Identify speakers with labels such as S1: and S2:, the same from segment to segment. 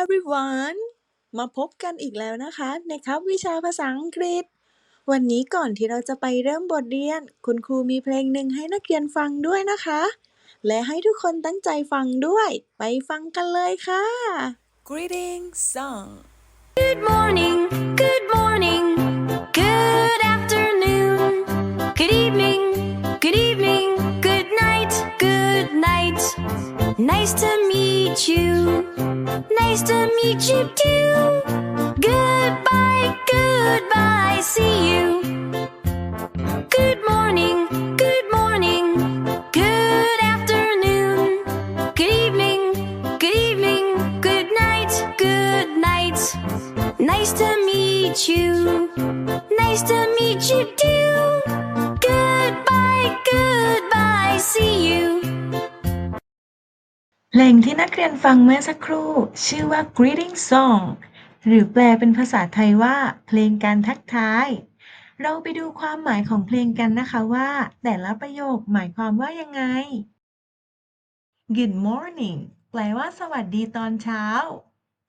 S1: everyone มาพบกันอีกแล้วนะคะ ในครับวิชาภาษาอังกฤษ วันนี้ก่อนที่เราจะไปเริ่มบทเรียน คุณครูมีเพลงหนึ่งให้นักเรียนฟังด้วยนะคะ และให้ทุกคนตั้งใจฟังด้วย ไปฟังกันเลยค่ะ Greeting song
S2: Good morning, good morning, good afternoon, good evening, good evening, good night, good night. Nice to meet you, nice to meet you too. Goodbye,
S3: ลงที่นักเรียนฟังเมื่อสักครู่ ชื่อว่า greeting song หรือแปลเป็นภาษาไทยว่า เพลงการทักทาย เราไปดูความหมายของเพลงกันนะคะว่า แต่ละประโยคหมายความว่ายังไง Good morning แปลว่าสวัสดีตอนเช้า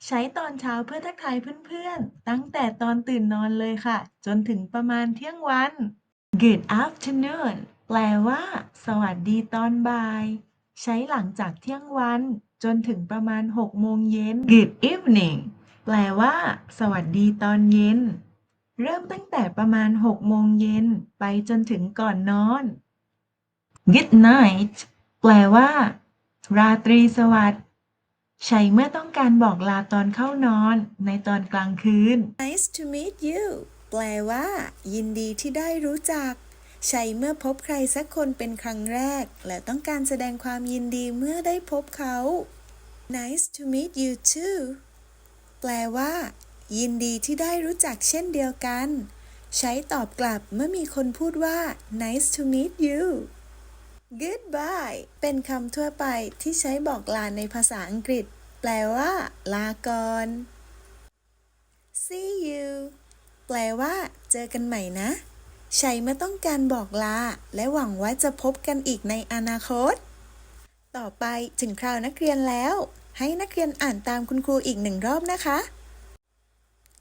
S3: ใช้ตอนเช้าเพื่อทักทายเพื่อนๆ ตั้งแต่ตอนตื่นนอนเลยค่ะ จนถึงประมาณเที่ยงวัน Good afternoon แปลว่า สวัสดีตอนบ่าย ใช้หลังจากเที่ยงวัน จนถึงประมาณ 6 โมงเย็น Good evening แปลว่า สวัสดีตอนเย็น เริ่มตั้งแต่ประมาณ 6 โมงเย็น ไปจนถึงก่อนนอน Good night แปลว่า ราตรีสวัสดิ์ใช้เมื่อต้องการบอกลาตอนเข้านอน ในตอนกลางคืน
S1: Nice to meet you แปลว่า ยินดีที่ได้รู้จัก ใช้เมื่อพบใครสักคนเป็นครั้งแรก และต้องการแสดงความยินดีเมื่อได้พบเขา Nice to meet you too แปลว่า ยินดีที่ได้รู้จักเช่นเดียวกัน ใช้ตอบกลับเมื่อมีคนพูดว่า Nice to meet you Goodbye เป็นคำทั่วไปที่ใช้บอกลาในภาษาอังกฤษ แปลว่า ลาก่อน See you แปลว่า เจอกันใหม่นะ ช้เมื่ต้องการบอกลา และหวังว่าจะพบกันอีกในอนาคต ต่อไปถึงคราวนักเรียนแล้ว ให้นักเรียนอ่านตามคุณครูอีกหนึ่งรอบนะคะ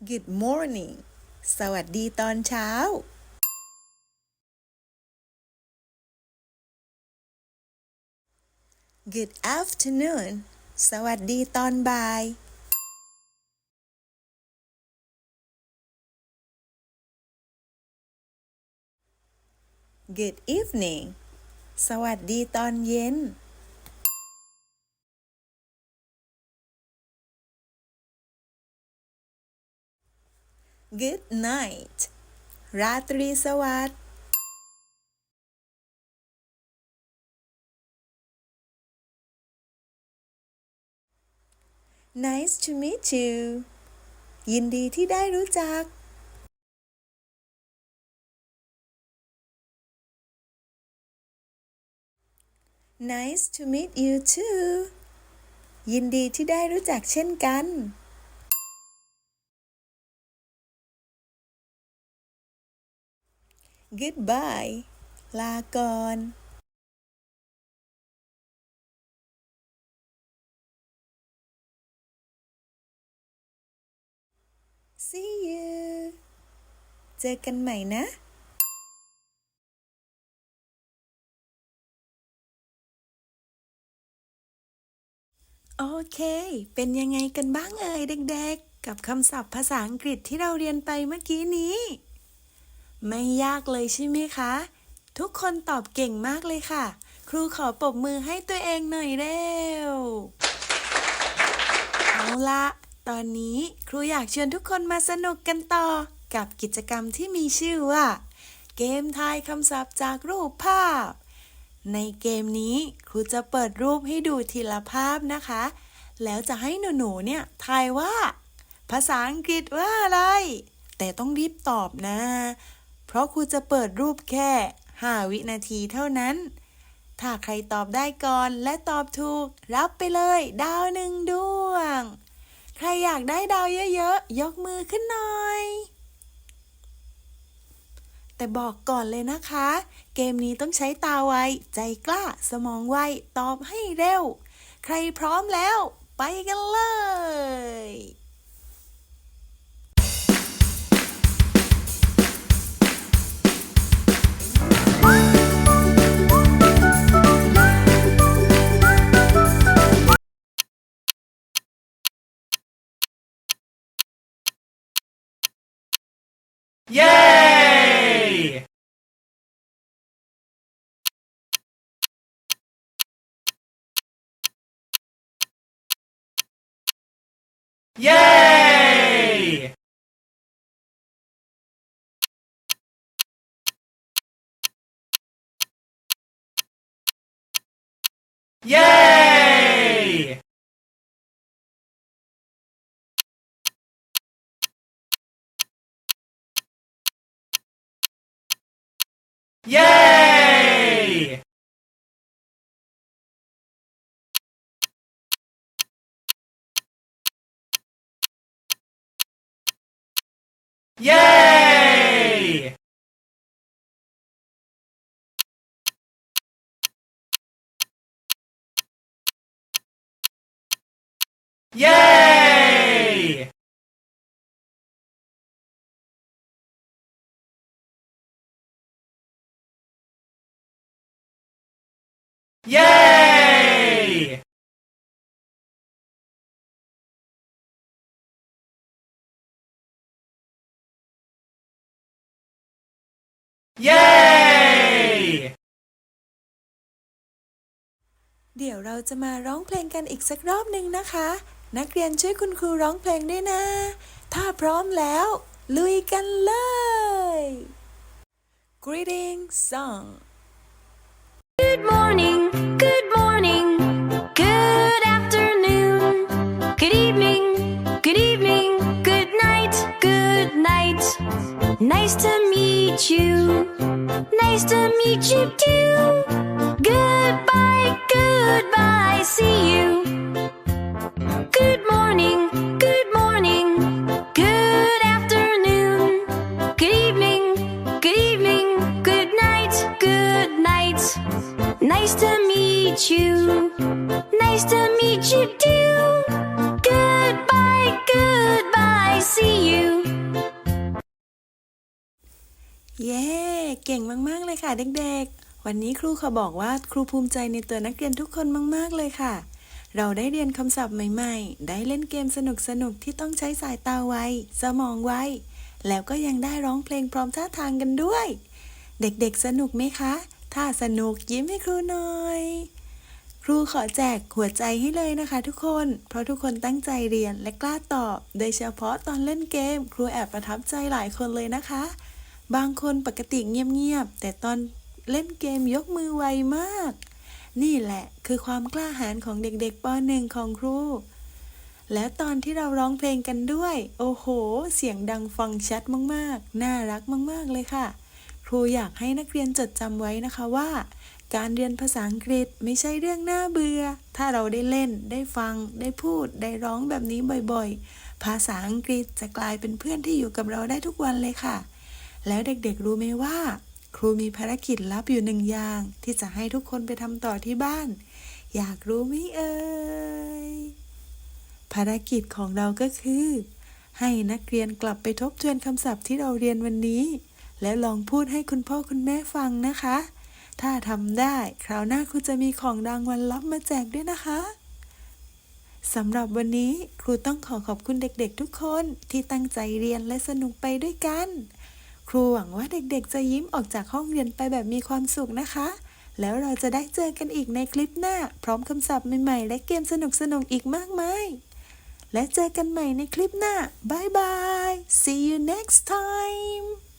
S1: Good morning สวัสดีตอนเช้า Good afternoon สวัสดีตอนบ่าย Good evening สวัสดีตอนเย็น Good night ราตรีสวัสดิ์ Nice to meet you ยินดีที่ได้รู้จัก Nice to meet you too ยินดีที่ได้รู้จักเช่นกัน Goodbye ลาก่อน See you เจอกันใหม่นะ เค เป็นยังไงกันบ้างเอ่ยเด็กๆ กับคำศัพท์ภาษาอังกฤษที่เราเรียนไปเมื่อกี้นี้ ไม่ยากเลยใช่ไหมคะ ทุกคนตอบเก่งมากเลยค่ะ ครูขอปรบมือให้ตัวเองหน่อยเร็ว เอาละตอนนี้ครูอยากเชิญทุกคนมาสนุกกันต่อ กับกิจกรรมที่มีชื่อว่า เกมทายคำศัพท์จากรูปภาพในเกมนี้ครูจะเปิดรูปให้ดูทีละภาพนะคะ แล้วจะให้หนูๆเนี่ยทายว่า ภาษาอังกฤษว่าอะไร แต่ต้องรีบตอบนะ เพราะครูจะเปิดรูปแค่ 5 วินาทีเท่านั้น ถ้าใครตอบได้ก่อนและตอบถูก รับไปเลย ดาวหนึ่งดวง ใครอยากได้ดาวเยอะๆ ยกมือขึ้นหน่อย แต่บอกก่อนเลยนะคะ เกมนี้ต้องใช้ตาไว ใจกล้า สมองไว ตอบให้เร็วใครพร้อมแล้ว ไปไปกันเลย
S4: Yay! Yay! Yay! Yay! Yay! Yay! เย้
S1: เดี๋ยวเราจะมาร้องเพลงกันอีกสักรอบหนึ่งนะคะ นักเรียนช่วยคุณครูร้องเพลงด้วยนะ ถ้าพร้อมแล้ว ลุยกันเลย Greeting Song
S2: Good morning, good morning, good afternoon, good evening, good evening, good night, good night. Nice to meet you, nice to meet you too. You too. Goodbye, goodbye, see you.
S1: เย้ เก่งมาก ๆ เลยค่ะเด็ก ๆ วันนี้ครูขอบอกว่าครูภูมิใจในตัวนักเรียนทุกคนมาก ๆ เลยค่ะ เราได้เรียนคำศัพท์ใหม่ ๆ ได้เล่นเกมสนุก ๆ ที่ต้องใช้สายตาไว สมองไว แล้วก็ยังได้ร้องเพลงพร้อมท่าทางกันด้วย เด็ก ๆ สนุกไหมคะ ถ้าสนุกยิ้มให้ครูหน่อย รูขอแจกหัวใจให้เลยนะคะทุกคน เพราะทุกคนตั้งใจเรียนและกล้าตอบ โดยเฉพาะตอนเล่นเกม ครูแอบประทับใจหลายคนเลยนะคะ บางคนปกติเงียบๆ แต่ตอนเล่นเกมยกมือไวมาก นี่แหละคือความกล้าหาญของเด็กๆป .1 ของครู และตอนที่เราร้องเพลงกันด้วย โอ้โห เสียงดังฟังชัดมากๆ น่ารักมากๆเลยค่ะ ครูอยากให้นักเรียนจดจำไว้นะคะว่า การเรียนภาษาอังกฤษไม่ใช่เรื่องน่าเบื่อ ถ้าเราได้เล่น ได้ฟัง ได้พูด ได้ร้องแบบนี้บ่อยๆ ภาษาอังกฤษจะกลายเป็นเพื่อนที่อยู่กับเราได้ทุกวันเลยค่ะ แล้วเด็กๆรู้ไหมว่า ครูมีภารกิจลับอยู่หนึ่งอย่าง ที่จะให้ทุกคนไปทำต่อที่บ้าน อยากรู้ไหมเอ่ย ภารกิจของเราก็คือ ให้นักเรียนกลับไปทบทวนคำศัพท์ที่เราเรียนวันนี้ แล้วลองพูดให้คุณพ่อคุณแม่ฟังนะคะ ถ้าทำได้ คราวหน้าครูจะมีของรางวัลลับมาแจกด้วยนะคะสำหรับวันนี้ครูต้องขอขอบคุณเด็กๆ ทุกคนที่ตั้งใจเรียนและสนุกไปด้วยกัน ครูหวังว่าเด็กๆ จะยิ้มออกจากห้องเรียนไปแบบมีความสุขนะคะ แล้วเราจะได้เจอกันอีกในคลิปหน้า พร้อมคำศัพท์ใหม่ๆ และเกมสนุกๆ อีกมากมาย และเจอกันใหม่ในคลิปหน้า บ๊ายบาย see you next time